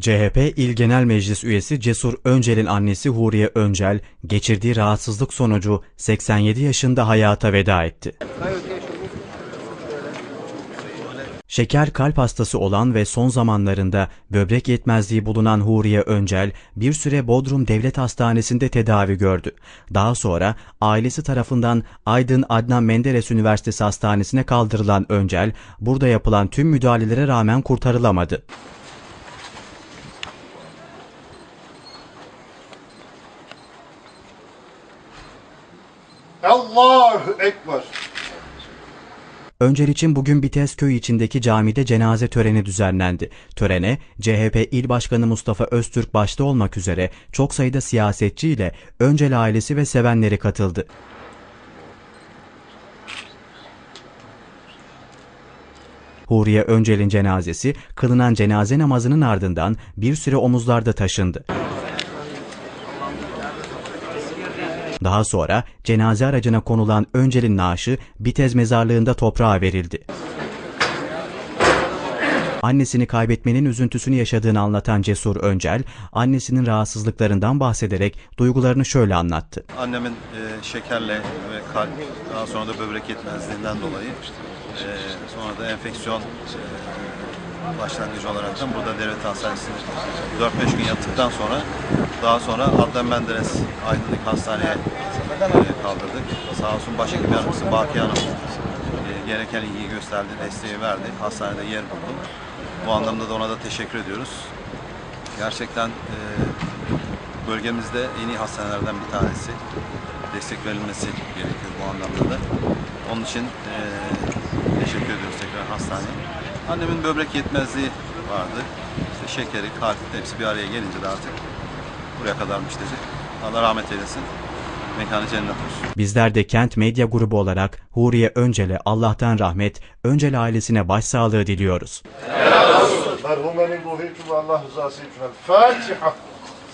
CHP İl Genel Meclis üyesi Cesur Öncel'in annesi Huriye Öncel, geçirdiği rahatsızlık sonucu 87 yaşında hayata veda etti. Şeker kalp hastası olan ve son zamanlarında böbrek yetmezliği bulunan Huriye Öncel bir süre Bodrum Devlet Hastanesi'nde tedavi gördü. Daha sonra ailesi tarafından Aydın Adnan Menderes Üniversitesi Hastanesi'ne kaldırılan Öncel, burada yapılan tüm müdahalelere rağmen kurtarılamadı. Allahu Ekber. Öncel için bugün Bitezköy içindeki camide cenaze töreni düzenlendi. Törene CHP İl Başkanı Mustafa Öztürk başta olmak üzere çok sayıda siyasetçi ile Öncel ailesi ve sevenleri katıldı. Huriye Öncel'in cenazesi kılınan cenaze namazının ardından bir süre omuzlarda taşındı. Daha sonra cenaze aracına konulan Öncel'in naaşı Bitez mezarlığında toprağa verildi. Annesini kaybetmenin üzüntüsünü yaşadığını anlatan Cesur Öncel, annesinin rahatsızlıklarından bahsederek duygularını şöyle anlattı. Annemin e, şekerle ve kalp, daha sonra da böbrek yetmezliğinden dolayı e, sonra da enfeksiyon e, başlangıcı olarak da burada devlet hastanesinde 4-5 gün yattıktan sonra daha sonra Adnan Menderes Aydınlık Hastaneye e, kaldırdık. Sağ olsun başhekim yardımcısı Baki Hanım e, gereken ilgiyi gösterdi, desteği verdi. Hastanede yer buldu. Bu anlamda da ona da teşekkür ediyoruz. Gerçekten e, bölgemizde en iyi hastanelerden bir tanesi. Destek verilmesi gerekiyor bu anlamda da. Onun için e, hastaneye. Annemin böbrek yetmezliği vardı. İşte şekeri, kalp hepsi bir araya gelince de artık buraya kadarmış dedi. Allah rahmet eylesin. Mekanı cennet olsun. Bizler de Kent Medya Grubu olarak Huriye Öncel'e Allah'tan rahmet, Öncel ailesine başsağlığı diliyoruz. Merhumenin ruhu için ve Allah rızası için. Fatiha.